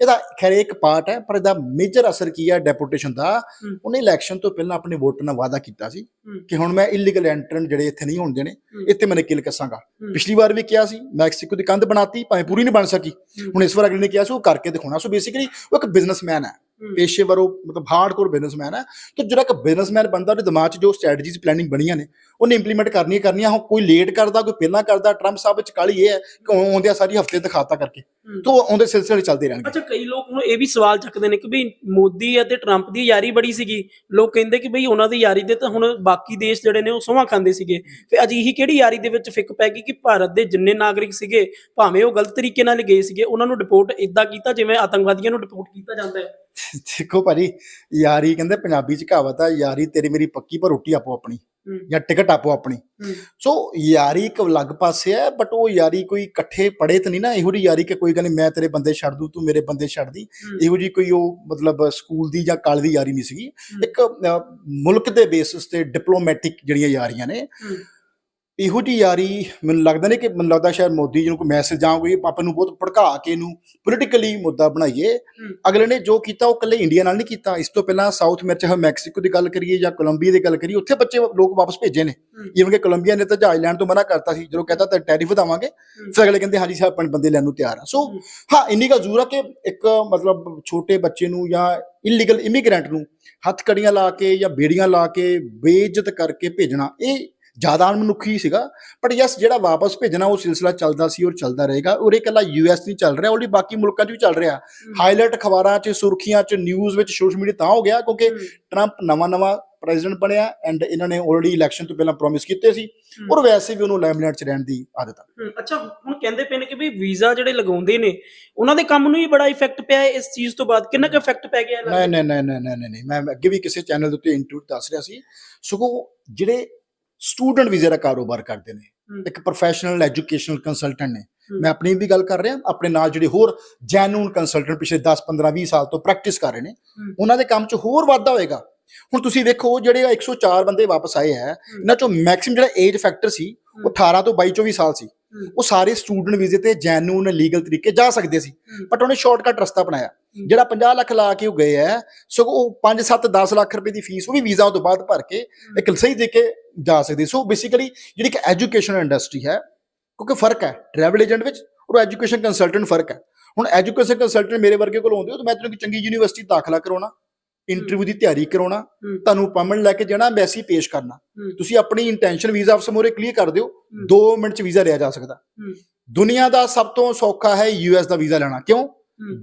ਇਹਦਾ ਖੈਰ ਇੱਕ ਪਾਰਟ ਹੈ ਪਰ ਇਹਦਾ ਮੇਜਰ ਅਸਰ ਕੀ ਹੈ ਡੈਪੂਟੇਸ਼ਨ ਦਾ। ਉਹਨੇ ਇਲੈਕਸ਼ਨ ਤੋਂ ਪਹਿਲਾਂ ਆਪਣੇ ਵੋਟਰ ਨਾਲ ਵਾਅਦਾ ਕੀਤਾ ਸੀ। ਕਿ ਹੁਣ ਮੈਂ ਇਲੀਗਲ ਐਂਟਰਨ ਜਿਹੜੇ ਇੱਥੇ ਨਹੀਂ ਹੋਣ ਦੇਣੇ। ਇੱਥੇ ਮੈਂ ਨਕਲ ਕੱਸਾਂਗਾ। ਪਿਛਲੀ ਵਾਰ ਵੀ ਕਿਹਾ ਸੀ ਮੈਕਸੀਕੋ ਦੀ ਕੰਧ ਬਣਾਤੀ ਭਾਵੇਂ ਪੂਰੀ ਨਹੀਂ ਬਣ ਸਕੀ। ਹੁਣ ਇਸ ਵਾਰ ਅਗਲੇ ਨੇ ਕਿਹਾ ਸੀ ਉਹ ਕਰਕੇ ਦਿਖਾਉਣਾ। ਸੋ ਬੇਸਿਕਲੀ ਉਹ ਇੱਕ ਬਿਜ਼ਨਸਮੈਨ ਹੈ। ਪੇਸ਼ੇਵਰ ਉਹ ਮਤਲਬ ਹਾਰਡਕੋਰ ਬਿਜ਼ਨਸਮੈਨ ਹੈ। ਤੇ ਜਿਹੜਾ ਇੱਕ ਬਿਜ਼ਨਸਮੈਨ ਬੰਦਾ ਉਹਦੇ ਦਿਮਾਗ 'ਚ ਜੋ ਸਟ੍ਰੈਟਜੀਜ਼ ਪਲੈਨਿੰਗ ਬਣੀਆਂ ਨੇ ਉਹਨੇ ਇੰਪਲੀਮੈਂਟ ਕਰਨੀਆਂ ਕਰਨੀਆਂ। ਹੁਣ ਕੋਈ ਲੇਟ ਕਰਦਾ ਕੋਈ ਪਹਿਲਾਂ ਕਰਦਾ ਟਰੰਪ ਸਾਹਿਬ ਵਿੱਚ ਕਾਲੀ ਇਹ ਹੈ ਕਿ ਉਹ ਆਉਂਦੇ ਆ ਸਾਰੀ ਹਫ਼ਤੇ ਦਿਖਾਤਾ ਕਰਕੇ। ਤੋਂ ਆਉਂਦੇ ਸਿਲਸਿਲੇ ਚੱਲਦੇ ਰਹਿਣਗੇ। ਅੱਛਾ ਕਈ ਲੋਕ ਹੁਣ ਇਹ ਵੀ ਸਵਾਲ ਚੱਕਦੇ ਨੇ ਕਿ ਵੀ ਮੋਦੀ ਅਤੇ ਟਰੰਪ ਦੀ ਯਾਰੀ ਬੜੀ ਸੀਗੀ। ਲੋਕ ਕਹਿੰਦੇ ਕਿ ਬਈ ਉਹਨਾਂ ਦੀ ਯਾਰੀ ਦੇ ਤਾਂ ਹੁਣ ਬਾਕੀ ਦੇਸ਼ ਜਿਹੜੇ ਨੇ ਉਹ ਸੋਹਾਂ ਖਾਂਦੇ ਸੀਗੇ। ਫਿਰ ਅਜਿਹੀ ਕਿਹੜੀ ਯਾਰੀ ਦੇ ਵਿੱਚ ਫਿੱਕ ਪੈ ਗਈ ਕਿ ਭਾਰਤ ਦੇ ਜਿੰਨੇ ਨਾਗਰਿਕ ਸੀਗੇ ਭਾਵੇਂ ਉਹ ਗਲਤ ਤਰੀਕੇ ਨਾਲ ਗਏ ਸੀਗੇ ਉਹਨਾਂ ਨੂੰ ਡਿਪੋਰਟ ਇਦਾਂ ਕੀਤਾ ਜਿਵੇਂ ਆਤੰਕਵਾਦੀਆਂ ਨੂੰ ਡਿਪੋਰਟ ਕੀਤਾ ਜਾਂਦਾ ਹੈ। ਦੇਖੋ ਭਾਜੀ ਯਾਰੀ ਕਹਿੰਦੇ ਪੰਜਾਬੀ 'ਚ ਕਹਾਵਤ ਆ ਯਾਰੀ ਤੇਰੀ ਮੇਰੀ ਪੱਕੀ ਪਰ ਰੋਟੀ ਆਪੋ ਆਪਣੀ ਜਾਂ ਟਿਕਟ ਆਪੋ ਆਪਣੀ। ਸੋ ਯਾਰੀ ਇੱਕ ਅਲੱਗ ਪਾਸੇ ਹੈ ਬਟ ਉਹ ਯਾਰੀ ਕੋਈ ਇਕੱਠੇ ਪੜੇ ਤਾਂ ਨਹੀਂ ਨਾ ਇਹੋ ਜਿਹੀ ਯਾਰੀ ਕਿ ਕੋਈ ਨਹੀਂ ਮੈਂ ਤੇਰੇ ਬੰਦੇ ਛੱਡ ਦੂੰ ਤੂੰ ਮੇਰੇ ਬੰਦੇ ਛੱਡ ਦੀ। ਇਹੋ ਜੀ ਕੋਈ ਉਹ ਮਤਲਬ ਸਕੂਲ ਦੀ ਜਾਂ ਕਾਲਜ ਦੀ ਯਾਰੀ ਨਹੀਂ ਸੀਗੀ। ਇੱਕ ਮੁਲਕ ਦੇ ਬੇਸਿਸ ਤੇ ਡਿਪਲੋਮੈਟਿਕ ਜਿਹੜੀਆਂ ਯਾਰੀਆਂ ਨੇ ਇਹੋ ਜੀ ਯਾਰੀ ਮੈਨੂੰ ਲੱਗਦਾ ਨਹੀਂ ਕਿ ਮੈਨੂੰ ਲੱਗਦਾ ਸ਼ਾਇਦ ਮੋਦੀ ਜੀ ਨੂੰ ਕੋਈ ਮੈਸੇਜ ਜਾਂ ਕੋਈ ਆਪਾਂ ਨੂੰ ਬਹੁਤ ਭੜਕਾ ਕੇ ਇਹਨੂੰ ਪੋਲੀਟੀਕਲੀ ਮੁੱਦਾ ਬਣਾਈਏ। ਅਗਲੇ ਨੇ ਜੋ ਕੀਤਾ ਉਹ ਇਕੱਲੇ ਇੰਡੀਆ ਨਾਲ ਨਹੀਂ ਕੀਤਾ। ਇਸ ਤੋਂ ਪਹਿਲਾਂ ਸਾਊਥ ਅਮਰੀਕਾ ਚਾਹੇ ਮੈਕਸੀਕੋ ਦੀ ਗੱਲ ਕਰੀਏ ਜਾਂ ਕੋਲੰਬੀਆ ਦੀ ਗੱਲ ਕਰੀਏ ਉੱਥੇ ਬੱਚੇ ਲੋਕ ਵਾਪਸ ਭੇਜੇ ਨੇ। ਈਵਨ ਕਿ ਕੋਲੰਬੀਆ ਨੇ ਤਾਂ ਜਹਾਜ਼ ਲੈਣ ਤੋਂ ਮਨਾ ਕਰਤਾ ਸੀ। ਜਦੋਂ ਕਹਿੰਦਾ ਤਾਂ ਟੈਰਿਫ ਵਧਾਵਾਂਗੇ ਫਿਰ ਅਗਲੇ ਕਹਿੰਦੇ ਹਾਂਜੀ ਸਾਹਿਬ ਆਪਣੇ ਬੰਦੇ ਲੈਣ ਨੂੰ ਤਿਆਰ ਆ। ਸੋ ਹੂੰ। ਹਾਂ ਇੰਨੀ ਗੱਲ ਜ਼ਰੂਰ ਆ ਕਿ ਇੱਕ ਮਤਲਬ ਛੋਟੇ ਬੱਚੇ ਨੂੰ ਜਾਂ ਇਲੀਗਲ ਇਮੀਗ੍ਰੈਂਟ ਨੂੰ ਹੱਥ ਕੜੀਆਂ ਲਾ ਕੇ ਜਾਂ ਬੇੜੀਆਂ ਲਾ ਕੇ ਬੇਇੱਜ਼ਤ ਕਰਕੇ ਭੇਜਣਾ ਇਹ ਜ਼ਿਆਦਾ ਅਣਮਨੁੱਖੀ ਸੀਗਾ ਪਰ ਯਸ ਜਿਹੜਾ ਵਾਪਸ ਭੇਜਣਾ ਉਹ ਸਿਲਸਿਲਾ ਚੱਲਦਾ ਸੀ ਔਰ ਚੱਲਦਾ ਰਹੇਗਾ ਔਰ ਇਹ ਇਕੱਲਾ ਯੂਐਸ ਨਹੀਂ ਚੱਲ ਰਿਹਾ ਉਹਲੀ ਬਾਕੀ ਮੁਲਕਾਂ 'ਚ ਵੀ ਚੱਲ ਰਿਹਾ। ਹਾਈਲਾਈਟ ਅਖਬਾਰਾਂ 'ਚ ਸੁਰਖੀਆਂ 'ਚ ਨਿਊਜ਼ ਵਿੱਚ ਸੋਸ਼ਲ ਮੀਡੀਆ ਤਾਂ ਹੋ ਗਿਆ ਕਿਉਂਕਿ ਟਰੰਪ ਨਵਾਂ ਨਵਾਂ ਪ੍ਰੈਜ਼ੀਡੈਂਟ ਬਣਿਆ ਐਂਡ ਇਹਨਾਂ ਨੇ ਆਲਰੇਡੀ ਇਲੈਕਸ਼ਨ ਤੋਂ ਪਹਿਲਾਂ ਪ੍ਰੋਮਿਸ ਕੀਤੇ ਸੀ ਔਰ ਵੈਸੇ ਵੀ ਉਹਨੂੰ ਲਾਈਮਲਾਈਟ 'ਚ ਰਹਿਣ ਦੀ ਆਦਤ ਆ। ਅੱਛਾ ਹੁਣ ਕਹਿੰਦੇ ਪਏ ਨੇ ਕਿ ਵੀ ਵੀਜ਼ਾ ਜਿਹੜੇ ਲਗਾਉਂਦੇ ਨੇ ਉਹਨਾਂ ਦੇ ਕੰਮ ਨੂੰ ਵੀ ਬੜਾ ਇਫੈਕਟ ਪਿਆ ਇਸ ਚੀਜ਼ ਤੋਂ ਬਾਅਦ? ਕਿੰਨਾ ਕੁ ਇਫੈਕਟ ਪੈ ਗਿਆ ਨਹੀਂ ਨਹੀਂ ਨਹੀਂ ਨਹੀਂ ਨਹੀਂ ਨਹੀਂ ਨਹੀਂ ਮੈਂ ਅੱਗੇ ਵੀ ਕਿਸੇ ਚੈਨਲ ਦੇ ਉੱਤੇ ਇੰਟਰਵਿਊ ਦੱਸ ਰਿਹਾ ਸੀ। ਸਗੋਂ ਜਿਹੜੇ ਸਟੂਡੈਂਟ ਵੀਜ਼ੇ ਦਾ ਕਾਰੋਬਾਰ ਕਰਦੇ ਨੇ। ਇੱਕ ਪ੍ਰੋਫੈਸ਼ਨਲ ਐਜੂਕੇਸ਼ਨਲ ਕੰਸਲਟੈਂਟ ਨੇ। ਮੈਂ ਆਪਣੀ ਵੀ ਗੱਲ ਕਰ ਰਿਹਾ ਆਪਣੇ ਨਾਲ ਜਿਹੜੇ ਹੋਰ ਜੈਨੂਨ ਕੰਸਲਟੈਂਟ ਪਿਛਲੇ 10 15 20 ਸਾਲ ਤੋਂ ਪ੍ਰੈਕਟਿਸ ਕਰ ਰਹੇ ਨੇ। ਉਹਨਾਂ ਦੇ ਕੰਮ 'ਚ ਹੋਰ ਵਾਧਾ ਹੋਏਗਾ ਹੁਣ ਤੁਸੀਂ ਵੇਖੋ ਜਿਹੜੇ 104 ਬੰਦੇ ਵਾਪਸ ਆਏ ਹੈ ਇਹਨਾਂ 'ਚੋਂ ਮੈਕਸਿਮਮ ਜਿਹੜਾ ਏਜ ਫੈਕਟਰ ਸੀ ਉਹ 18 ਤੋਂ 22 24 ਸਾਲ ਸੀ। ਉਹ ਸਾਰੇ ਸਟੂਡੈਂਟ ਵੀਜ਼ੇ ਤੇ ਜੈਨੂਨ ਲੀਗਲ ਤਰੀਕੇ ਜਾ ਸਕਦੇ ਸੀ। ਬਟ ਉਹਨੇ ਸ਼ਾਰਟਕਟ ਰਸਤਾ ਅਪਣਾਇਆ। ਹਮ। ਜਿਹੜਾ 50 ਲੱਖ ਲਾ ਕੇ ਉਹ ਗਏ ਹੈ ਸਗੋਂ ਉਹ 5 7 10 ਲੱਖ ਰੁਪਏ ਦੀ ਫੀਸ ਉਹ ਵੀ ਵੀਜ਼ਾ ਤੋਂ ਬਾਅਦ ਭਰ ਕੇ ਇੱਕ ਸਹੀ ਦੇ ਕੇ ਜਾ ਸਕਦੇ। ਸੋ ਬੇਸਿਕਲੀ ਜਿਹੜੀ ਕਿ ਐਜੂਕੇਸ਼ਨ ਇੰਡਸਟਰੀ ਹੈ ਕਿਉਂਕਿ ਫ਼ਰਕ ਹੈ ਟਰੈਵਲ ਏਜੰਟ ਵਿੱਚ ਔਰ ਐਜੂਕੇਸ਼ਨ ਕੰਸਲਟੈਂਟ ਫ਼ਰਕ ਹੈ। ਹੁਣ ਐਜੂਕੇਸ਼ਨ ਕੰਸਲਟੈਂਟ ਮੇਰੇ ਵਰਗੇ ਕੋਲ ਆਉਂਦੇ ਹੋ ਤਾਂ ਮੈਂ ਤੈਨੂੰ ਇੱਕ ਚੰਗੀ ਯੂਨੀਵਰਸਿਟੀ ਦਾਖਲਾ ਕਰਾਉਣਾ। ਇੰਟਰਵਿਊ ਦੀ ਤਿਆਰੀ ਕਰਾਉਣਾ। ਤੁਹਾਨੂੰ ਅਪਾਇੰਟਮੈਂਟ ਲੈ ਕੇ ਜਾਣਾ ਐਮਬੈਸੀ ਪੇਸ਼ ਕਰਨਾ। ਤੁਸੀਂ ਆਪਣੀ ਇੰਟੈਂਸ਼ਨ ਵੀਜ਼ਾ ਅਫਸਰ ਮੋਰੇ ਕਲੀਅਰ ਕਰ ਦਿਓ 2 ਮਿੰਟ ਚ ਵੀਜ਼ਾ ਲਿਆ ਜਾ ਸਕਦਾ। ਦੁਨੀਆ ਦਾ ਸਭ ਤੋਂ ਸੌਖਾ ਹੈ ਯੂਐਸ ਦਾ ਵੀਜ਼ਾ ਲੈਣਾ ਕਿਉਂ।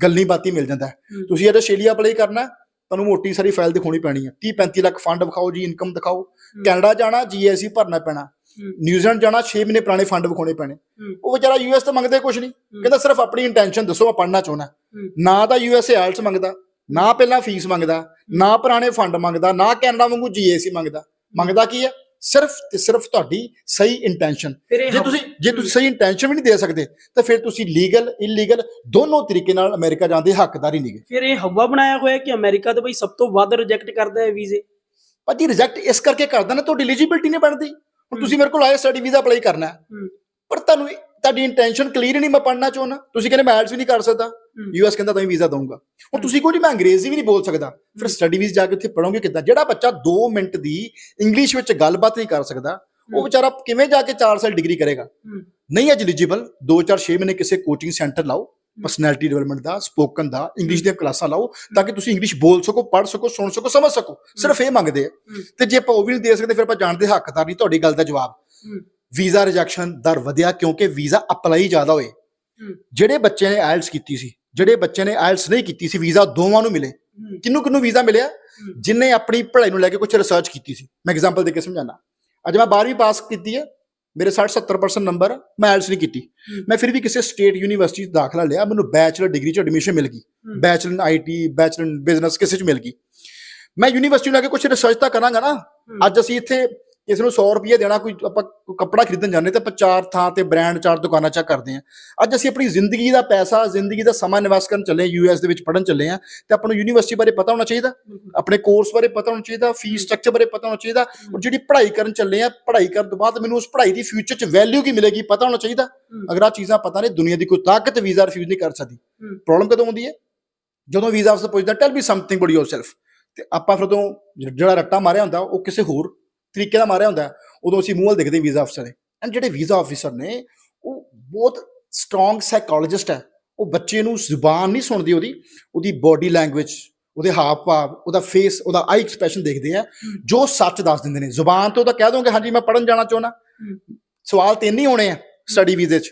ਗੱਲੀ ਬਾਤੀ ਮਿਲ ਜਾਂਦਾ। ਤੁਸੀਂ ਇਹ ਆਸਟ੍ਰੇਲੀਆ ਅਪਲਾਈ ਕਰਨਾ ਤੁਹਾਨੂੰ ਮੋਟੀ ਸਾਰੀ ਫਾਈਲ ਦਿਖਾਉਣੀ ਪੈਣੀ ਹੈ 30 35 ਲੱਖ ਫੰਡ ਵਿਖਾਓ ਜੀ ਇਨਕਮ ਦਿਖਾਓ ਕੈਨੇਡਾ ਜਾਣਾ ਜੀਐਸਸੀ ਭਰਨਾ ਪੈਣਾ। ਨਿਊਜ਼ੀਲੈਂਡ ਜਾਣਾ 6 ਮਹੀਨੇ ਪੁਰਾਣੇ ਫੰਡ ਵਿਖਾਉਣੇ ਪੈਣੇ। ਉਹ ਵਿਚਾਰਾ ਯੂਐਸ ਤੋਂ ਮੰਗਦੇ ਕੁਝ ਨਹੀਂ ਕਹਿੰਦਾ ਸਿਰਫ ਆਪਣੀ ਇੰਟੈਂਸ਼ਨ ਦੱਸੋ ਮੈਂ ਪੜ੍ਹਨਾ ਚਾਹੁੰਦਾ। ਨਾ ਤਾਂ ਯੂਐਸਏ ਆਇਲਸ ਮੰਗਦਾ ਨਾ ਪਹਿਲਾਂ ਫੀਸ ਮੰਗਦਾ ਨਾ ਪੁਰਾਣੇ ਫੰਡ ਮੰਗਦਾ ਨਾ ਕੈਨੇਡਾ ਵਾਂਗੂ ਜੀਏਸੀ ਮੰਗਦਾ। ਮੰਗਦਾ ਕੀ ਹੈ ਸਿਰਫ ਤੇ ਸਿਰਫ ਤੁਹਾਡੀ ਸਹੀ ਇੰਟੈਂਸ਼ਨ ਜੇ ਤੁਸੀਂ ਜੇ ਤੁਸੀਂ ਸਹੀ ਇੰਟੈਂਸ਼ਨ ਵੀ ਨਹੀਂ ਦੇ ਸਕਦੇ ਤਾਂ ਫਿਰ ਤੁਸੀਂ ਲੀਗਲ ਇਲੀਗਲ ਦੋਨੋਂ ਤਰੀਕੇ ਨਾਲ ਅਮਰੀਕਾ ਜਾਣ ਦੇ ਹੱਕਦਾਰ ਹੀ ਨਹੀਂਗੇ ਫਿਰ ਇਹ ਹਵਾ ਬਣਾਇਆ ਹੋਇਆ ਕਿ ਅਮਰੀਕਾ ਤਾਂ ਬਈ ਸਭ ਤੋਂ ਵੱਧ ਰਿਜੈਕਟ ਕਰਦਾ ਹੈ ਵੀਜ਼ੇ। ਭਾਜੀ ਰਿਜੈਕਟ ਇਸ ਕਰਕੇ ਕਰਦਾ ਨਾ ਤੁਹਾਡੀ ਐਲੀਜੀਬਿਲਟੀ ਨਹੀਂ ਬਣਦੀ। ਹੁਣ ਤੁਸੀਂ ਮੇਰੇ ਕੋਲ ਆਏ ਸਟੱਡੀ ਵੀਜ਼ਾ ਅਪਲਾਈ ਕਰਨਾ। ਪਰ ਤੁਹਾਨੂੰ ਤੁਹਾਡੀ ਇੰਟੈਂਸ਼ਨ ਕਲੀਅਰ ਨਹੀਂ ਮੈਂ ਪੜਨਾ ਚਾਹੁੰਦਾ। ਤੁਸੀਂ ਕਹਿੰਦੇ ਮੈਂ ਐਡਸ ਵੀ ਨਹੀਂ ਕਰ ਸਕਦਾ। ਯੂਐਸ ਕਹਿੰਦਾ ਤਾਂ ਵੀਜ਼ਾ ਦਊਂਗਾ। ਹੁਣ ਤੁਸੀਂ ਕੋਈ ਨਹੀਂ ਮੈਂ ਅੰਗਰੇਜ਼ੀ ਵੀ ਨਹੀਂ ਬੋਲ ਸਕਦਾ। ਫਿਰ ਸਟੱਡੀ ਵੀਜ਼ ਜਾ ਕੇ ਉੱਥੇ ਪੜੋਗੇ ਕਿੱਦਾਂ? ਜਿਹੜਾ ਬੱਚਾ 2 ਮਿੰਟ ਦੀ ਇੰਗਲਿਸ਼ ਵਿੱਚ ਗੱਲਬਾਤ ਨਹੀਂ ਕਰ ਸਕਦਾ ਉਹ। ਵਿਚਾਰਾ ਕਿਵੇਂ ਜਾ ਕੇ 4 ਸਾਲ ਡਿਗਰੀ ਕਰੇਗਾ। ਨਹੀਂ ਐਲੀਜੀਬਲ 2-4 6 ਮਹੀਨੇ ਕਿਸੇ ਕੋਚਿੰਗ ਸੈਂਟਰ ਲਾਓ ਪਰਸਨੈਲਿਟੀ ਡਿਵੈਲਪਮੈਂਟ ਦਾ ਸਪੋਕਨ ਦਾ ਇੰਗਲਿਸ਼ ਦੀਆਂ ਕਲਾਸਾਂ ਲਾਓ ਤਾਂ ਕਿ ਤੁਸੀਂ ਇੰਗਲਿਸ਼ ਬੋਲ ਸਕੋ ਪੜ੍ਹ ਸਕੋ ਸੁਣ ਸਕੋ ਸਮਝ ਸਕੋ। ਸਿਰਫ ਇਹ ਮੰਗਦੇ ਆ। ਤੇ ਜੇ ਆਪਾਂ ਉਹ ਵੀ ਨਹੀਂ ਦੇ ਸਕਦੇ ਫਿਰ ਆਪਾਂ ਜਾਣਦੇ ਹੱਕਦਾਰ ਨਹੀਂ ਤੁਹਾਡੀ ਗੱਲ ਦਾ ਜਵਾਬ। ਵੀਜ਼ਾ ਰਿਜੈਕਸ਼ਨ ਦਰ ਵਧਿਆ ਕਿਉਂਕਿ ਵੀਜ਼ਾ ਅਪਲਾਈ ਜ਼ਿਆਦਾ ਹੋਏ। ਜਿਹੜੇ ਬੱਚੇ ਨੇ ਆਇਲਸ ਕੀਤੀ ਸੀ ਜਿਹੜੇ ਬੱਚੇ ਨੇ ਆਇਲਸ ਨਹੀਂ ਕੀਤੀ ਸੀ ਵੀਜ਼ਾ ਦੋਵਾਂ ਨੂੰ ਮਿਲੇ। ਕਿੰਨੂੰ ਕਿੰਨੂੰ ਵੀਜ਼ਾ ਮਿਲਿਆ। ਜਿਨਨੇ ਆਪਣੀ ਪੜ੍ਹਾਈ ਨੂੰ ਲੈ ਕੇ ਕੁਝ ਰਿਸਰਚ ਕੀਤੀ ਸੀ ਮੈਂ ਐਗਜ਼ਾਮਪਲ ਦੇ ਕੇ ਸਮਝਾਣਾ ਅੱਜ ਮੈਂ 12ਵੀਂ ਪਾਸ ਕੀਤੀ ਹੈ ਮੇਰੇ 60 70% ਨੰਬਰ ਮੈਂ ਆਇਲਸ ਨਹੀਂ ਕੀਤੀ। ਮੈਂ ਫਿਰ ਵੀ ਕਿਸੇ ਸਟੇਟ ਯੂਨੀਵਰਸਿਟੀ 'ਚ ਦਾਖਲਾ ਲਿਆ ਮੈਨੂੰ ਬੈਚਲਰ ਡਿਗਰੀ 'ਚ ਐਡਮਿਸ਼ਨ ਮਿਲ ਗਈ। Bachelor in IT bachelor in business ਕਿਸੇ 'ਚ ਮਿਲ ਗਈ ਮੈਂ ਯੂਨੀਵਰਸਿਟੀ ਨੂੰ ਲੈ ਕੇ ਕੁਝ ਰਿਸਰਚ ਤਾਂ ਕਰਾਂਗਾ ਨਾ। ਅੱਜ ਅਸੀਂ ਇੱਥੇ ਕਿਸੇ ਨੂੰ 100 ਰੁਪਏ ਦੇਣਾ ਕੋਈ ਆਪਾਂ ਕੱਪੜਾ ਖਰੀਦਣ ਜਾਂਦੇ ਤਾਂ ਆਪਾਂ ਚਾਰ ਥਾਂ ਤੇ ਬ੍ਰਾਂਡ ਚਾਰ ਦੁਕਾਨਾਂ ਚੈੱਕ ਕਰਦੇ ਆ ਅੱਜ ਅਸੀਂ ਆਪਣੀ ਜ਼ਿੰਦਗੀ ਦਾ ਪੈਸਾ ਜ਼ਿੰਦਗੀ ਦਾ ਸਮਾਂ ਨਿਵਾਸ ਕਰਨ ਚੱਲੇ ਯੂਐਸ ਦੇ ਵਿੱਚ ਪੜਨ ਚੱਲੇ ਆ ਤੇ ਆਪਾਂ ਨੂੰ ਯੂਨੀਵਰਸਿਟੀ ਬਾਰੇ ਪਤਾ ਹੋਣਾ ਚਾਹੀਦਾ ਆਪਣੇ ਕੋਰਸ ਬਾਰੇ ਪਤਾ ਹੋਣਾ ਚਾਹੀਦਾ ਫੀਸ ਸਟਰਕਚਰ ਬਾਰੇ ਪਤਾ ਹੋਣਾ ਚਾਹੀਦਾ ਔਰ ਜਿਹੜੀ ਪੜ੍ਹਾਈ ਕਰਨ ਚੱਲੇ ਆ ਪੜ੍ਹਾਈ ਕਰਨ ਤੋਂ ਬਾਅਦ ਮੈਨੂੰ ਉਸ ਪੜ੍ਹਾਈ ਦੀ ਫਿਊਚਰ 'ਚ ਵੈਲਿਊ ਕੀ ਮਿਲੇਗੀ ਪਤਾ ਹੋਣਾ ਚਾਹੀਦਾ। ਅਗਰ ਆ ਚੀਜ਼ਾਂ ਪਤਾ ਨੇ ਦੁਨੀਆ ਦੀ ਕੋਈ ਤਾਕਤ ਵੀਜ਼ਾ ਰਿਫਿਊਜ਼ ਨਹੀਂ ਕਰ ਸਕਦੀ। ਪ੍ਰੋਬਲਮ ਕਦੋਂ ਆਉਂਦੀ ਹੈ? ਜਦੋਂ ਵੀਜ਼ਾ ਅਫਸਰ ਪੁੱਛਦਾ tell me something about yourself ਤੇ ਆਪਾਂ ਫਿਰ ਉਦੋਂ ਜਿਹੜਾ ਰੱਟਾ ਮਾਰਿਆ ਹੁੰਦਾ ਉਹ ਕਿਸੇ ਹੋਰ ਤਰੀਕੇ ਦਾ ਮਾਰਿਆ ਹੁੰਦਾ। ਉਦੋਂ ਅਸੀਂ ਮੂੰਹ ਵੱਲ ਦੇਖਦੇ ਵੀਜ਼ਾ ਅਫਸਰ ਦੇ ਐਂਡ ਜਿਹੜੇ ਵੀਜ਼ਾ ਆਫੀਸਰ ਨੇ ਉਹ ਬਹੁਤ ਸਟਰੋਂਗ ਸਾਈਕੋਲੋਜਿਸਟ ਹੈ ਉਹ ਬੱਚੇ ਨੂੰ ਜ਼ੁਬਾਨ ਨਹੀਂ ਸੁਣਦੀ ਉਹਦੀ ਉਹਦੀ ਬਾਡੀ ਲੈਂਗੁਏਜ ਉਹਦੇ ਹਾਵ ਭਾਵ ਉਹਦਾ ਫੇਸ ਉਹਦਾ ਆਈ ਐਕਸਪ੍ਰੈਸ਼ਨ ਦੇਖਦੇ ਆ ਜੋ ਸੱਚ ਦੱਸ ਦਿੰਦੇ ਨੇ ਜ਼ੁਬਾਨ ਤੋਂ ਤਾਂ ਕਹਿ ਦੋਗੇ ਹਾਂਜੀ ਮੈਂ ਪੜਨ ਜਾਣਾ ਚਾਹੁੰਦਾ। ਸਵਾਲ ਤਿੰਨ ਹੀ ਹੋਣੇ ਆ ਸਟੱਡੀ ਵੀਜ਼ੇ 'ਚ।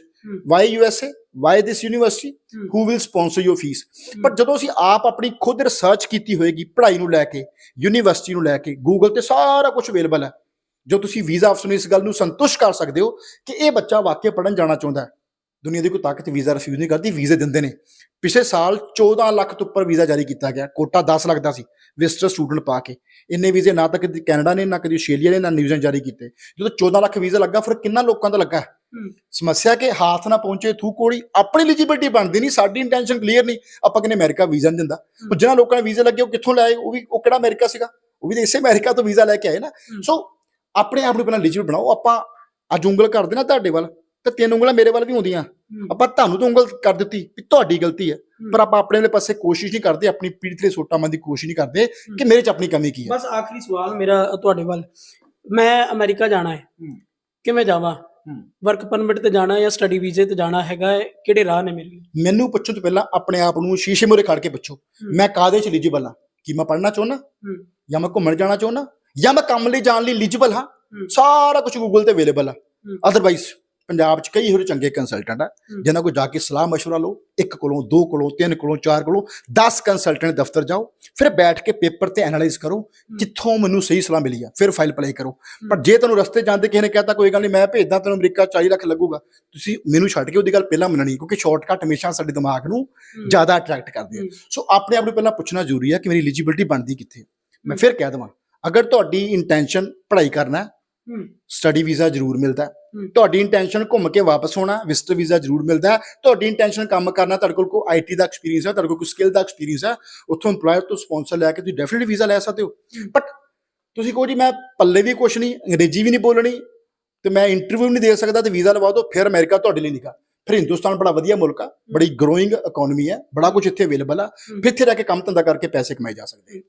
Why U S A why this university who. Will sponsor your fees ਪਰ ਜਦੋਂ ਅਸੀਂ ਆਪ ਆਪਣੀ ਖੁਦ ਰਿਸਰਚ ਕੀਤੀ ਹੋਏਗੀ ਪੜ੍ਹਾਈ ਨੂੰ ਲੈ ਕੇ ਯੂਨੀਵਰਸਿਟੀ ਨੂੰ ਲੈ ਕੇ ਗੂਗਲ ਤੇ ਸਾਰਾ ਕੁਝ ਅਵੇਲੇਬਲ ਹੈ ਜੋ ਤੁਸੀਂ ਵੀਜ਼ਾ ਅਫਸਰ ਨੂੰ ਇਸ ਗੱਲ ਨੂੰ ਸੰਤੁਸ਼ਟ ਕਰ ਸਕਦੇ ਹੋ ਕਿ ਇਹ ਬੱਚਾ ਵਾਕਿਆ ਪੜਨ ਜਾਣਾ ਚਾਹੁੰਦਾ ਹੈ। ਦੁਨੀਆ ਦੀ ਕੋਈ ਤਾਕਤ ਵੀਜ਼ਾ ਰਿਫਿਊਜ਼ ਨਹੀਂ ਕਰਦੀ ਵੀਜ਼ੇ ਦਿੰਦੇ ਨੇ। ਪਿਛਲੇ ਸਾਲ 14 ਲੱਖ ਤੋਂ ਉੱਪਰ ਵੀਜ਼ਾ ਜਾਰੀ ਕੀਤਾ ਗਿਆ ਕੋਟਾ 10 ਲੱਖ ਦਾ ਸੀ ਵਿਜ਼ਟਰ ਸਟੂਡੈਂਟ ਪਾ ਕੇ। ਇੰਨੇ ਵੀਜ਼ੇ ਨਾ ਤਾਂ ਕਦੀ ਕੈਨੇਡਾ ਨੇ ਨਾ ਕਦੀ ਆਸਟ੍ਰੇਲੀਆ ਨੇ ਨਾ ਨਿਊਜ਼ੀਲੈਂਡ ਜਾਰੀ ਕੀਤੇ। ਜਦੋਂ 14 ਲੱਖ ਵੀਜ਼ਾ ਲੱਗਾ ਫਿਰ ਕਿੰਨਾ ਲੋਕਾਂ ਦਾ ਲੱਗਾ। ਸਮੱਸਿਆ ਕਿ ਹੱਥ ਨਾ ਪਹੁੰਚੇ ਥੂ ਕੋੜੀ ਆਪਣੀ ਐਲੀਜੀਬਿਲਟੀ ਬਣਦੀ ਨਹੀਂ ਸਾਡੀ ਇੰਟੈਂਸ਼ਨ ਕਲੀਅਰ ਨਹੀਂ ਆਪਾਂ ਕਹਿੰਦੇ ਅਮਰੀਕਾ ਵੀਜ਼ਾ ਨਹੀਂ ਦਿੰਦਾ? ਉਹ ਜਿਹਨਾਂ ਲੋਕਾਂ ਨੇ ਵੀਜ਼ੇ ਲੱਗੇ ਉਹ ਕਿੱਥੋਂ ਲੈ ਆਏ? ਉਹ ਵੀ ਉਹ ਕਿਹੜਾ ਅਮਰੀਕਾ ਸੀਗਾ? ਉਹ ਵੀ ਤਾਂ ਇਸੇ ਅਮਰੀਕਾ ਤੋਂ ਵੀਜ਼ਾ ਲੈ ਕੇ ਆਏ ਨਾ। ਸੋ ਆਪਣੇ ਆਪ ਨੂੰ ਪਹਿਲਾਂ ਐਲੀਜੀਬਲ ਬਣਾਓ। ਆਪਾਂ ਅੱਜ ਉਂਗਲ ਕਰਦੇ ਨਾ ਤੁਹਾਡੇ ਵੱਲ। ਤੇ ਤਿੰਨ ਉਂਗਲਾਂ ਮੇਰੇ ਵੱਲ ਵੀ ਹੁੰਦੀਆਂ ਆਪਾਂ ਤੁਹਾਨੂੰ ਤਾਂ ਉਂਗਲ ਕਰ ਦਿੱਤੀ ਵੀ ਤੁਹਾਡੀ ਗਲਤੀ ਹੈ ਪਰ ਆਪਾਂ ਆਪਣੇ ਵਾਲੇ ਪਾਸੇ ਕੋਸ਼ਿਸ਼ ਨਹੀਂ ਕਰਦੇ ਆਪਣੀ ਪੀੜ੍ਹੀ ਤੇ ਸੋਟਾ ਮੰਨ ਦੀ ਕੋਸ਼ਿਸ਼ ਨਹੀਂ ਕਰਦੇ ਕਿ ਮੇਰੇ 'ਚ ਆਪਣੀ ਕਮੀ ਕੀ ਹੈ। ਬਸ ਆਖਰੀ ਸਵਾਲ ਮੇਰਾ ਤੁਹਾਡੇ ਵੱਲ। ਮੈਂ ਅਮਰੀਕਾ ਜਾਣਾ ਹੈ। ਕਿਵੇਂ ਜਾਵਾਂ। ਵਰਕ ਪਰਮਿਟ ਤੇ ਜਾਣਾ ਜਾਂ ਸਟੱਡੀ ਵੀਜ਼ੇ ਤੇ ਜਾਣਾ ਹੈਗਾ? ਕਿਹੜੇ ਰਾਹ ਨੇ ਮੇਰੇ ਲਈ? ਮੈਨੂੰ ਪੁੱਛਣ ਤੋਂ ਪਹਿਲਾਂ ਆਪਣੇ ਆਪ ਨੂੰ ਸ਼ੀਸ਼ੇ ਮੂਹਰੇ ਖੜ ਕੇ ਪੁੱਛੋ। ਮੈਂ ਕਾਹਦੇ 'ਚ ਐਲੀਜੀਬਲ ਹਾਂ? ਕੀ ਮੈਂ ਪੜ੍ਹਨਾ ਚਾਹੁੰਦਾ। ਜਾਂ ਮੈਂ ਘੁੰਮਣ ਜਾਣਾ ਚਾਹੁੰਦਾ? ਜਾਂ ਮੈਂ ਕੰਮ ਲਈ ਜਾਣ ਲਈ ਐਲੀਜੀਬਲ ਹਾਂ। ਸਾਰਾ ਕੁਝ ਗੂਗਲ ਤੇ ਅਵੇਲੇਬਲ ਆ। ਅਦਰਵਾਈਜ਼ ਪੰਜਾਬ 'ਚ ਕਈ ਇਹੋ ਜਿਹੇ ਚੰਗੇ ਕੰਸਲਟੈਂਟ ਆ ਹੂੰ। ਜਿਨ੍ਹਾਂ ਕੋਲ ਜਾ ਕੇ ਸਲਾਹ مشورہ ਲਓ ਇੱਕ ਕੋਲੋਂ ਦੋ ਕੋਲੋਂ ਤਿੰਨ ਕੋਲੋਂ ਚਾਰ ਕੋਲੋਂ 10 ਕੰਸਲਟੈਂਟ ਦਫ਼ਤਰ ਜਾਓ ਫਿਰ ਬੈਠ ਕੇ ਪੇਪਰ ਤੇ ਐਨਾਲਾਈਜ਼ ਕਰੋ ਕਿੱਥੋਂ ਮੈਨੂੰ ਸਹੀ ਸਲਾਹ ਮਿਲੀ ਆ ਫਿਰ ਫਾਈਲ ਪਲੇ ਕਰੋ ਪਰ ਜੇ ਤੁਹਾਨੂੰ ਰਸਤੇ ਜਾਂਦੇ ਕਿਸੇ ਨੇ ਕਹਿਤਾ ਕੋਈ ਗੱਲ ਨਹੀਂ ਮੈਂ ਭੇਜਦਾ ਤੈਨੂੰ ਅਮਰੀਕਾ 40 ਲੱਖ ਲੱਗੂਗਾ ਤੁਸੀਂ ਮੈਨੂੰ ਛੱਡ ਕੇ ਉਹਦੀ ਗੱਲ ਪਹਿਲਾਂ ਮੰਨਣੀ ਕਿਉਂਕਿ ਸ਼ਾਰਟਕਟ ਹਮੇਸ਼ਾ ਸਾਡੇ ਦਿਮਾਗ ਨੂੰ ਜ਼ਿਆਦਾ ਅਟਰੈਕਟ ਕਰਦੇ ਆ ਹੂੰ। ਸੋ ਆਪਣੇ ਆਪ ਨੂੰ ਪਹਿਲਾਂ ਪੁੱਛਣਾ ਜ਼ਰੂਰੀ ਹੈ ਕਿ ਮੇਰੀ ਐਲੀਜੀਬਿਲਟੀ ਬਣਦੀ ਕਿੱਥੇ ਹੈ। ਮੈਂ ਫਿਰ ਕਹਿ ਦਵਾਂ ਅਗਰ ਤੁਹਾਡੀ ਇੰਟੈਂਸ਼ਨ ਪੜ੍ਹਾਈ ਕਰਨਾ ਹੈ ਹੂੰ। ਸਟੱਡੀ ਵੀਜ਼ਾ ਜ਼ਰੂਰ ਮਿਲਦਾ। ਤੁਹਾਡੀ ਇੰਟੈਂਸ਼ਨ ਘੁੰਮ ਕੇ ਵਾਪਸ ਹੋਣਾ ਵਿਜ਼ਟਰ ਵੀਜ਼ਾ ਜ਼ਰੂਰ ਮਿਲਦਾ। ਤੁਹਾਡੀ ਇੰਟੈਂਸ਼ਨ ਕੰਮ ਕਰਨਾ ਤੁਹਾਡੇ ਕੋਲ ਕੋਈ ਆਈਟੀ ਦਾ ਐਕਸਪੀਰੀਅੰਸ ਹੈ ਤੁਹਾਡੇ ਕੋਲ ਕੋਈ ਸਕਿੱਲ ਦਾ ਐਕਸਪੀਰੀਅੰਸ ਹੈ ਉੱਥੋਂ EMPLOYER ਤੋਂ ਸਪਾਂਸਰ ਲੈ ਕੇ ਤੁਸੀਂ ਡੈਫੀਨਿਟਲੀ ਵੀਜ਼ਾ ਲੈ ਸਕਦੇ ਹੋ। ਬਟ ਤੁਸੀਂ ਕਹੋ ਜੀ ਮੈਂ ਪੱਲੇ ਵੀ ਕੁਛ ਨਹੀਂ ਅੰਗਰੇਜ਼ੀ ਵੀ ਨਹੀਂ ਬੋਲਣੀ ਤੇ ਮੈਂ ਇੰਟਰਵਿਊ ਨਹੀਂ ਦੇ ਸਕਦਾ ਤੇ ਵੀਜ਼ਾ ਲਵਾ ਦਿਓ ਫਿਰ ਅਮਰੀਕਾ ਤੁਹਾਡੇ ਲਈ ਨਿਕਾ। ਫਿਰ ਹਿੰਦੁਸਤਾਨ ਬੜਾ ਵਧੀਆ ਮੁਲਕ ਆ ਬੜੀ ਗਰੋਇੰਗ ਇਕਨੋਮੀ ਹੈ ਬੜਾ ਕੁਝ ਇੱਥੇ ਅਵੇਲੇਬਲ ਆ। ਫਿਰ ਇੱਥੇ ਰਹਿ ਕੇ ਕੰਮ ਧੰਦਾ ਕਰਕੇ ਪੈਸੇ ਕਮਾਏ ਜਾ ਸਕਦੇ